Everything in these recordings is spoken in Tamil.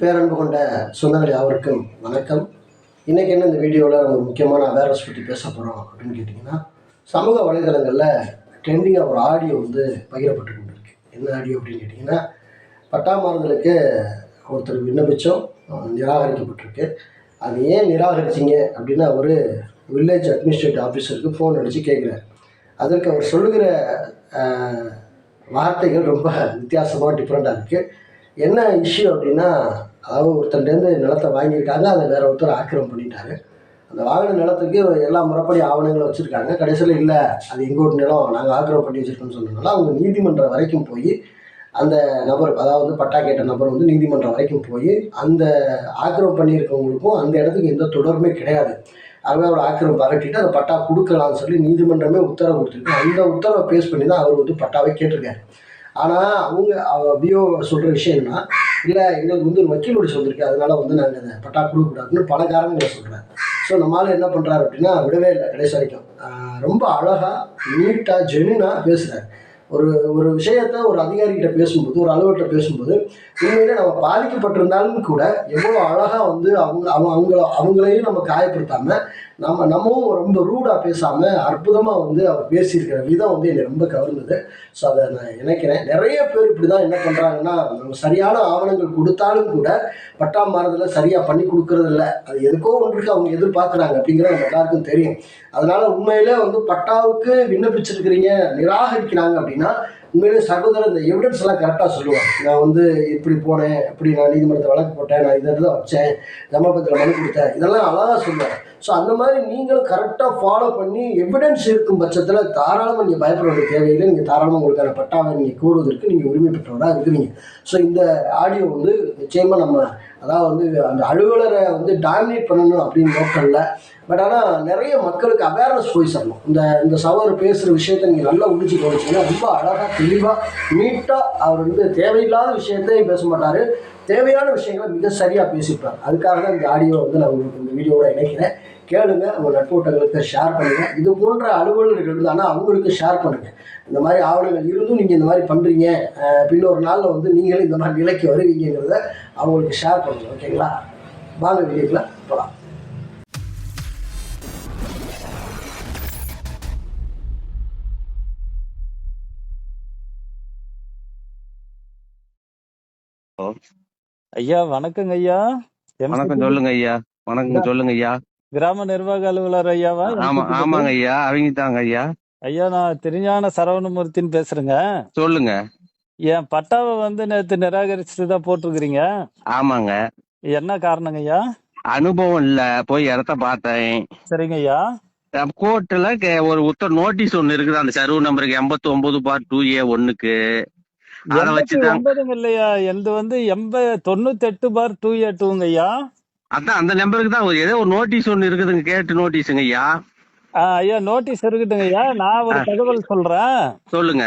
பேரன்பு கொண்ட சொந்தங்கள் யாவருக்கும் வணக்கம். இன்றைக்கி என்ன இந்த வீடியோவில் நம்ம ஒரு முக்கியமான அவேர்னஸ் பற்றி பேச போகிறோம் அப்படின்னு கேட்டிங்கன்னா சமூக வலைதளங்களில் ட்ரெண்டிங்காக ஒரு ஆடியோ வந்து பகிரப்பட்டு கொண்டிருக்கு என்ன ஆடியோ அப்படின்னு கேட்டிங்கன்னா பட்டா மாறுதலுக்கு ஒருத்தர் விண்ணப்பித்தோம் நிராகரிக்கப்பட்டிருக்கு. அது ஏன் நிராகரிச்சிங்க அப்படின்னு அவர் வில்லேஜ் அட்மினிஸ்ட்ரேட்டிவ் ஆஃபீஸருக்கு ஃபோன் அடித்து கேட்குறாரு அதற்கு அவர் சொல்லுகிற வார்த்தைகள் ரொம்ப வித்தியாசமாக டிஃப்ரெண்ட்டாக இருக்குது என்ன இஷ்யூ அப்படின்னா அதாவது ஒருத்தன்டேருந்து நிலத்தை வாங்கியிருக்காங்க அதை வேற ஒருத்தர் ஆக்கிரமம் பண்ணிட்டாரு. அந்த வாங்கின நிலத்துக்கு எல்லா முறைப்படி ஆவணங்களும் வச்சுருக்காங்க. கடைசியில் இல்லை அது எங்கோட நிலம் நாங்கள் ஆக்கிரம் பண்ணி வச்சுருக்கோம்னு சொன்னதுனால அவங்க நீதிமன்றம் வரைக்கும் போய் அந்த நபர் அதாவது பட்டா கேட்ட நபர் வந்து நீதிமன்றம் வரைக்கும் போய் அந்த ஆக்கிரமம் பண்ணியிருக்கவங்களுக்கும் அந்த இடத்துக்கு எந்த தொடர்புமே கிடையாது. ஆகவே அவர் ஆக்கிரமிப்பு அகற்றிட்டு அந்த பட்டா கொடுக்கலாம்னு சொல்லி நீதிமன்றமே உத்தரவு கொடுத்துருக்கு. அந்த உத்தரவை பேஸ் பண்ணி தான் அவர் வந்து பட்டாவே கேட்டிருக்காரு. ஆனால் அவங்க பிஓ சொல்கிற விஷயம் என்னன்னா இல்லை எங்களுக்கு வந்து ஒரு வக்கீல் நோட்டீஸ் வந்திருக்கு அதனால வந்து நாங்கள் அதை பட்டா கொடுக்கக்கூடாதுன்னு பல காரணங்களை சொல்கிறேன் ஸோ நம்மளால் என்ன பண்ணுறாரு அப்படின்னா விடவே இல்லை கடைசி வரைக்கும். ரொம்ப அழகாக நீட்டாக ஜெனினாக பேசுகிறார் ஒரு ஒரு விஷயத்த ஒரு அதிகாரிகிட்ட பேசும்போது ஒரு அலுவலர்கிட்ட பேசும்போது உண்மையிலே நம்ம பாதிக்கப்பட்டிருந்தாலும் கூட எவ்வளோ அழகாக வந்து அவங்க அவங்க அவங்கள அவங்களையும் நம்ம காயப்படுத்தாமல் நம்ம நம்மவும் ரொம்ப ரூடாக பேசாமல் அற்புதமாக வந்து அவர் பேசியிருக்கிற விதம் வந்து என்னை ரொம்ப கவர்ந்தது. ஸோ அதை நான் நினைக்கிறேன் நிறைய பேர் இப்படி தான் என்ன பண்ணுறாங்கன்னா நம்ம சரியான ஆவணங்கள் கொடுத்தாலும் கூட பட்டா மாறுதல சரியாக பண்ணி கொடுக்கறதில்ல. அது எதுக்கோ ஒன்றுக்கு அவங்க எதிர்பார்க்குறாங்க அப்படிங்கிறது நம்ம எல்லாருக்கும் தெரியும். அதனால் உண்மையிலே வந்து பட்டாவுக்கு விண்ணப்பிச்சிருக்கிறீங்க நிராகரிக்கிறாங்க அப்படின்னா உண்மையிலே சகோதரர் இந்த எவிடன்ஸ் எல்லாம் கரெக்டாக சொல்லுவாங்க நான் வந்து இப்படி போனேன் இப்படி நான் நீதிமன்றத்தை வழக்கு போட்டேன் நான் இதை தான் வச்சேன் ஜமாபத்தில் மனு கொடுத்தேன் இதெல்லாம் அழகாக சொல்லுவாங்க ஸோ அந்த மாதிரி நீங்களும் கரெக்டாக ஃபாலோ பண்ணி எவிடன்ஸ் இருக்கும் பட்சத்தில் தாராளமாக நீங்கள் பயப்பட வேண்டிய தேவையில்லை. நீங்கள் தாராளமாக உங்களுக்கான பட்டாவை நீங்கள் கூறுவதற்கு நீங்கள் உரிமை பெற்றவராக இருக்கிறீங்க. ஸோ இந்த ஆடியோ வந்து நிச்சயமாக நம்ம அதாவது வந்து அந்த அலுவலரை வந்து டாமினேட் பண்ணணும் அப்படின்னு நோக்கம் இல்லை பட் ஆனால் நிறைய மக்களுக்கு அவேர்னஸ் போய் சேரணும். இந்த இந்த சவர் பேசுகிற விஷயத்த நீங்கள் நல்லா உடிச்சு கவனிச்சிங்கன்னா ரொம்ப அழகாக தெளிவாக நீட்டாக அவர் வந்து தேவையில்லாத விஷயத்தையும் பேச மாட்டார். தேவையான விஷயங்களை மிக சரியாக பேசியிருப்பார் அதுக்காக தான் இந்த ஆடியோ வந்து நான் உங்களுக்கு இந்த வீடியோவோட இணைக்கிறேன். கேளுங்க உங்கள் நட்பூட்டங்களுக்கு ஷேர் பண்ணுங்கள் இது போன்ற அலுவலர்கள் இருந்தாங்கன்னா அவங்களுக்கு ஷேர் பண்ணுங்கள் இந்த மாதிரி ஆவணங்கள் இருந்தும் நீங்கள் இந்த மாதிரி பண்ணுறீங்க பின்னொரு நாளில் வந்து நீங்களும் இந்த மாதிரி நிலைக்கு வருவீங்கிறத அவங்களுக்கு ஷேர் பண்ணுங்கள் ஓகேங்களா வாங்க வீடியோக்குள்ள போகலாம் ஐயா வணக்கங்க ஐயா. வணக்கம் சொல்லுங்க ஐயா. வணக்கம் சொல்லுங்க ஐயா. கிராம நிர்வாக அலுவலர் ஐயாவா? ஆமா ஆமாங்க ஐயா. அவங்க தாங்க ஐயா. ஐயா நான் திருஞான சரவணமூர்த்தின்னு பேசுறேங்க. சொல்லுங்க. என் பட்டாவை வந்து நேத்து நிராகரிச்சுட்டு தான் போட்டிருக்கிறீங்க. ஆமாங்க. என்ன காரணங்க ஐயா? அனுபவம் இல்ல. போய் இடத்த பார்த்தேன். சரிங்க ஐயா. கோர்ட்டுல ஒரு உத்தர நோட்டீஸ் ஒண்ணு இருக்குது. அந்த சர்வ் நம்பருக்கு எண்பத்தி ஒன்பது பார் டூ ஏ ஒண்ணுக்கு. அத வச்சுதான். ஒன்பதுங்க இல்லையா? எந்த வந்து எண்ப தொண்ணூத்தி எட்டு பார் டூ ஏ டூங்க ஐயா. அதான் அந்த நம்பருக்கு தான் ஏதோ ஒரு நோட்டீஸ் ஒண்ணு இருக்குதுங்க கேட்டு நோட்டீஸுங்க ஐயா. ஐயா நோட்டீஸ் இருக்கட்டுங்க ஐயா. நான் ஒரு. தகவல் சொல்றேன். சொல்லுங்க.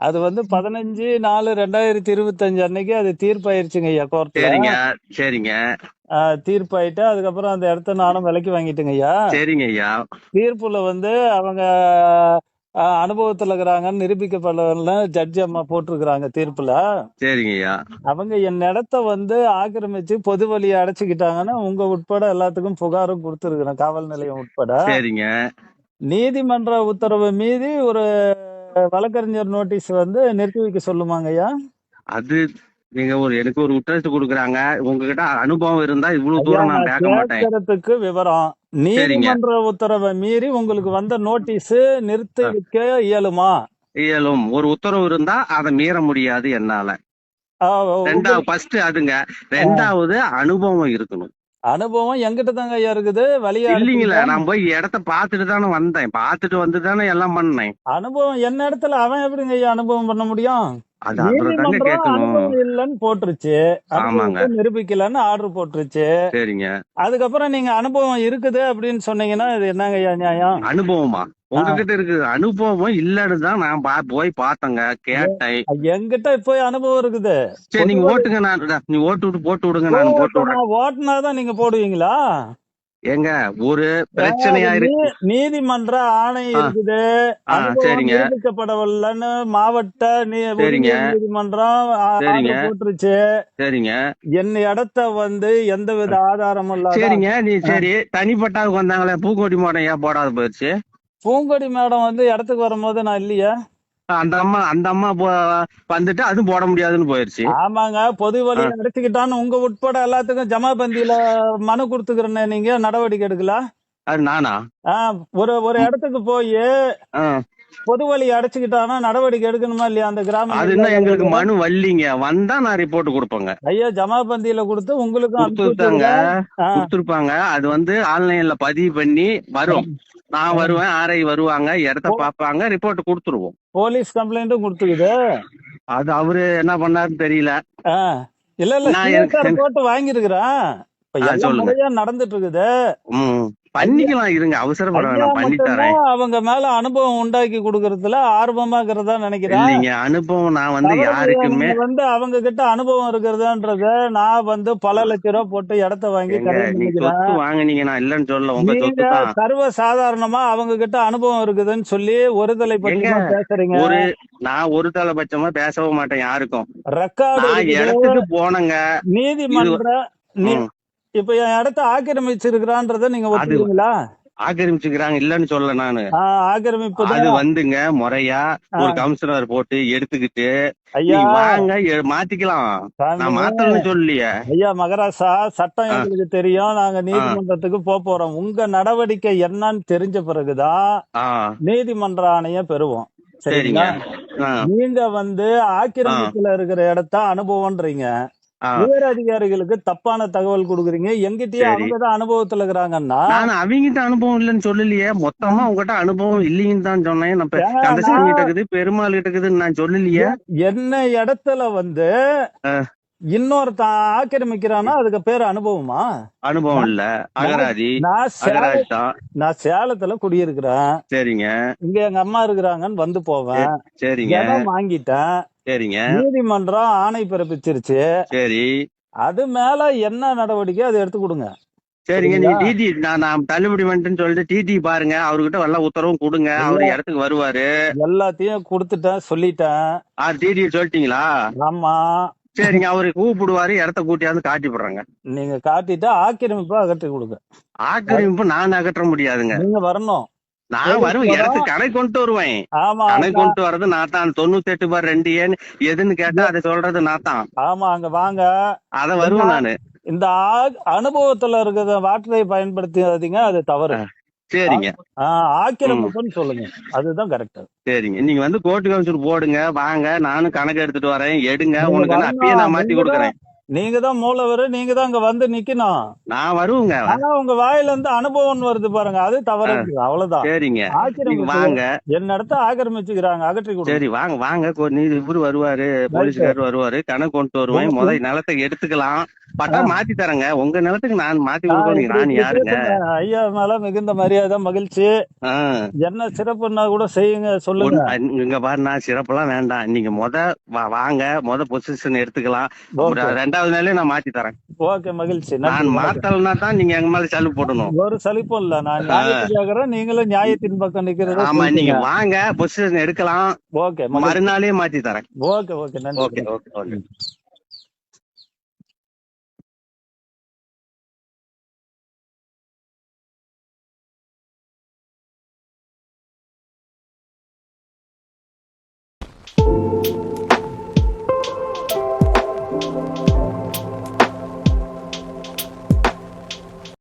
அது வந்து பதினஞ்சு நாலு ரெண்டாயிரத்தி இருபத்தஞ்சு அன்னைக்கு அது தீர்ப்பாயிருச்சுங்க ஐயா கோர்ட்ல சரிங்க சரிங்க. தீர்ப்பாயிட்டு அதுக்கப்புறம் அந்த இடத்த நானும் விலைக்கு வாங்கிட்டேங்க ஐயா. சரிங்க ஐயா. தீர்ப்புல வந்து அவங்க அனுபவத்துல இருக்கிறாங்கன்னு நிரூபிக்கப்படல ஜட்ஜி அம்மா போட்டிருக்கிறாங்க தீர்ப்புல. சரிங்க ஐயா. அவங்க என் இடத்த வந்து ஆக்கிரமிச்சு பொது வழியை அடைச்சுக்கிட்டாங்கன்னு உங்க உட்பட எல்லாத்துக்கும் புகாரும் கொடுத்துருக்கிறேன் காவல் நிலையம் உட்பட. சரிங்க. நீதிமன்ற உத்தரவு மீறி ஒரு வழக்கறிஞர் நோட்டீஸ் வந்து நிறுத்தி வைக்க சொல்லுமாங்க ஐயா? அது நீங்க ஒரு எனக்கு ஒரு உத்தரவு கொடுக்குறாங்க. உங்ககிட்ட அனுபவம் இருந்தா இவ்வளவு தூரம் நான் கேட்க மாட்டேன். விவரம். நீதிமன்ற உத்தரவை மீறி உங்களுக்கு வந்த நோட்டீஸ் நிறுத்தி வைக்க இயலுமா? இயலும். ஒரு உத்தரவு இருந்தா அதை மீற முடியாது என்னால. ரெண்டாவது ஃபர்ஸ்ட் அதுங்க. ரெண்டாவது அனுபவம் இருக்கணும். அனுபவம் எங்கிட்ட தாங்க ஐயா இருக்குது. வழியா இல்லீங்களா நான் போய் இடத்த பார்த்துட்டு தானே வந்தேன். பார்த்துட்டு வந்து தானே எல்லாம் பண்ணேன். அனுபவம் என்ன இடத்துல அவன் எப்படிங்க ஐயா அனுபவம் பண்ண முடியும்? போட்டுருச்சு. நிரூபிக்கலன்னு ஆர்டர் போட்டுருச்சு. சரிங்க. அதுக்கப்புறம் நீங்க அனுபவம் இருக்குது அப்படின்னு சொன்னீங்கன்னா இது என்னங்க நியாயம்? அனுபவமா? உங்ககிட்ட இருக்குது. அனுபவம் இல்லன்னு தான் நான் போய் பார்த்தேங்க கேட்டேன். என்கிட்ட போய் அனுபவம் இருக்குது. சரி நீங்க ஓட்டுங்க நான் நீ ஓட்டு விட்டு போட்டு விடுங்க நான் போட்டு விடுறேன். ஓட்டுனாதான் நீங்க போடுவீங்களா? ஏங்க ஒரு பிரச்சனையா இருக்கு நீதிமன்ற ஆணை. இருக்குது. சரிங்க. நிரூபிக்கப்படவில்லைன்னு மாவட்ட நீதிமன்றம் போட்டுருச்சு. சரிங்க. என் இடத்த வந்து எந்தவித ஆதாரமும் இல்லாத சரிங்க நீ சரி. தனிப்பட்டாவுக்கு வந்தாங்களே பூக்கோட்டி மாடம் ஏன் போடாத போயிடுச்சு? பூங்கொடி மேடம் வந்து இடத்துக்கு வரும்போது நான் இல்லையா. அந்த அம்மா அந்த அம்மா வந்துட்டு அதுவும் போட முடியாதுன்னு போயிடுச்சு ஆமாங்க பொது வழி அடைச்சுக்கிட்டான்னு உங்க உட்பட எல்லாத்துக்கும் ஜமாபந்தியில மனு கொடுத்துக்கிறேன்னு நீங்க நடவடிக்கை எடுக்கல? அது நானா? ஒரு ஒரு இடத்துக்கு போய் பொது வழி அடைச்சுக்கிட்டானா நடவடிக்கை எடுக்கணுமா இல்லையா அந்த கிராம அது இன்னும் எங்களுக்கு மனு வரலீங்க. வந்தா நான் ரிப்போர்ட் கொடுப்பேங்க. ஐயா ஜமாபந்தியில கொடுத்து உங்களுக்கும் அனுப்பிச்சு கொடுத்துருக்காங்க கொடுத்துருப்பாங்க. அது வந்து ஆன்லைன்ல பதிவு பண்ணி வரும். நான் வருவேன் ஆர்ஐ வருவாங்க இடத்த பார்ப்பாங்க ரிப்போர்ட் கொடுத்துருவோம். போலீஸ் கம்ப்ளைண்ட்டும் கொடுத்துக்குது. அது அவரு என்ன பண்ணாருன்னு தெரியல. இல்ல இல்ல போட்டு வாங்கிருக்கிறேன் இப்ப. முறையா நடந்துட்டு இருக்குது. பண்ணிக்கலாம் இருங்க அவசரப்பட வேணாம் பண்ணி தரேன் அவங்க மேல அனுபவம் உண்டாக்கி கொடுக்கறதுல ஆர்வமா இருக்கிறதா நினைக்கிறேன் இல்லைங்க அனுபவம் நான் வந்து யாருக்குமே நீங்க வந்து அவங்க கிட்ட அனுபவம் இருக்கிறதுன்றத நான் வந்து பல லட்ச ரூபா போட்டு இடத்த வாங்கி சொத்து வாங்குனீங்க நான் இல்லைன்னு சொல்ல உங்க நீங்க சொத்து தான். சர்வ சாதாரணமா அவங்க கிட்ட அனுபவம் இருக்குதுன்னு சொல்லி ஒருதலை பட்சமா பேசுறீங்க. ஒரு நான் ஒரு தலைபட்சமா பேசவும் மாட்டேன் யாருக்கும். ரெக்கார்டு. இடத்துக்கு போனங்க. நீதிமன்ற இப்ப என் இடத்த ஆக்கிரமிச்சிருக்கிறான்றத நீங்க ஒத்துக்கிறீங்களா? ஆக்கிரமிச்சுக்கிறாங்க இல்லன்னு சொல்ல நானு. ஆக்கிரமிப்பு அது வந்துங்க முறையா ஒரு கமிஷனர் போட்டு எடுத்துக்கிட்டு வாங்க மாத்திக்கலாம். நான் மாத்தலன்னு சொல்லலையே. ஐயா மகராசா சட்டம். எங்களுக்கு தெரியும். நாங்க நீதிமன்றத்துக்கு போப் போறோம். உங்க நடவடிக்கை என்னன்னு தெரிஞ்ச பிறகுதான் நீதிமன்ற ஆணைய பெறுவோம். சரிங்க. சரிங்களா நீங்க வந்து ஆக்கிரமிப்புல இருக்கிற இடத்த அனுபவம்ன்றீங்க. உயர் அதிகாரிகளுக்கு தப்பான தகவல் கொடுக்குறீங்க. எங்கிட்டயே. அவங்க தான் அனுபவத்துல இருக்கிறாங்கன்னா நான் அவங்கிட்ட அனுபவம் இல்லைன்னு சொல்லலையே. மொத்தமா உங்ககிட்ட அனுபவம் இல்லைன்னு தான் சொன்னேன். கந்தசாமி கிட்ட இருக்குது பெருமாள் கிட்ட இருக்குதுன்னு நான் சொல்லலையே. என்ன இடத்துல வந்து. இன்னொருத்தன் ஆக்கிரமிக்கிறானா அதுக்கு பேர் அனுபவமா? அனுபவம் இல்ல. அகராதி நான் சேலத்துல குடியிருக்கிறேன். சரிங்க. இங்க எங்க அம்மா இருக்கிறாங்கன்னு வந்து போவேன். சரிங்க. வாங்கிட்டேன். சரிங்க. நீதிமன்றம் ஆணை பிறப்பிச்சிருச்சு. சரி. அது மேல என்ன நடவடிக்கை அதை எடுத்து கொடுங்க. சரிங்க. நீ சரிங்களா? டிடி நான் நான் தள்ளுபடி பண்ணிட்டேன்னு சொல்லிட்டு டிடி பாருங்க. அவர்கிட்ட வல்ல உத்தரவும் கொடுங்க. அவர் இடத்துக்கு வருவாரு. எல்லாத்தையும் கொடுத்துட்டேன் சொல்லிட்டேன். ஆ டிடி சொல்லிட்டீங்களா? ஆமா. சரிங்க. அவரு கூப்பிடுவாரு இடத்த கூட்டியாந்து காட்டி போடுறாங்க நீங்க காட்டிட்டு ஆக்கிரமிப்பா அகற்றி கொடுங்க. ஆக்கிரமிப்பு நான் அகற்ற முடியாதுங்க. நீங்க வரணும். நான் வருவேன். இடத்துக்கு கணக்கு கொண்டு வருவேன். ஆமா கணக்கு கொண்டு வர்றது நான் தான் தொண்ணூத்தி எட்டு பார் ரெண்டு ஏன்னு எதுன்னு கேட்டா அதை சொல்றது நான் தான் ஆமா அங்க வாங்க. அத வருவேன் நானு. இந்த அனுபவத்துல இருக்கிற வார்த்தையை பயன்படுத்தாதீங்க அது தவறு. சரிங்க. ஆக்கிரமிப்புன்னு சொல்லுங்க. அதுதான் கரெக்ட் சரிங்க. நீங்க வந்து கோர்ட்டு கவுன்சில் போடுங்க வாங்க. நானும் கணக்கு எடுத்துட்டு வரேன். எடுங்க. நான் அப்பயே நான். மாத்தி கொடுக்குறேன். நீங்க தான் மூலவர் நீங்க தான் அங்க வந்து நிக்கணும். நான் வருவேங்க. ஆனா உங்க வாயில இருந்து அனுபவம் வருது பாருங்க. அது தவறு. அவ்வளவுதான். சரிங்க. வாங்க. என்ன இடத்த ஆக்கிரமிச்சுக்கிறாங்க. அகற்றி சரி வாங்க வாங்க. நீ இவரு வருவாரு போலீஸ்காரர் வருவாரு. கணக்கு கொண்டு வருவேன். முதல் நிலத்தை எடுத்துக்கலாம். பட்டா மாத்தி தரேங்க. உங்க நிலத்துக்கு நான் மாத்தி கொடுக்கணும். நான் யாருங்க. ஐயா மேல மிகுந்த மரியாதை மகிழ்ச்சி. என்ன சிறப்புன்னா கூட செய்யுங்க சொல்லுங்க. இங்க பாரு நான் சிறப்பெல்லாம் வேண்டாம். நீங்க முத வாங்க. முத பொசிஷன் எடுத்துக்கலாம். ரெண்டாவது நாளே நான் மாத்தி தரேன். ஓகே மகிழ்ச்சி. நான். மாத்தலன்னா தான் நீங்க எங்க மேல சலு போடணும். ஒரு சலிப்பும் இல்ல. நான் கேக்குறேன். நீங்களும் நியாயத்தின் பக்கம் நிக்கிறத ஆமா நீங்க. வாங்க பொசிஷன் எடுக்கலாம். ஓகே. மறுநாளே மாத்தி தரேன். Okay okay okay okay okay うん。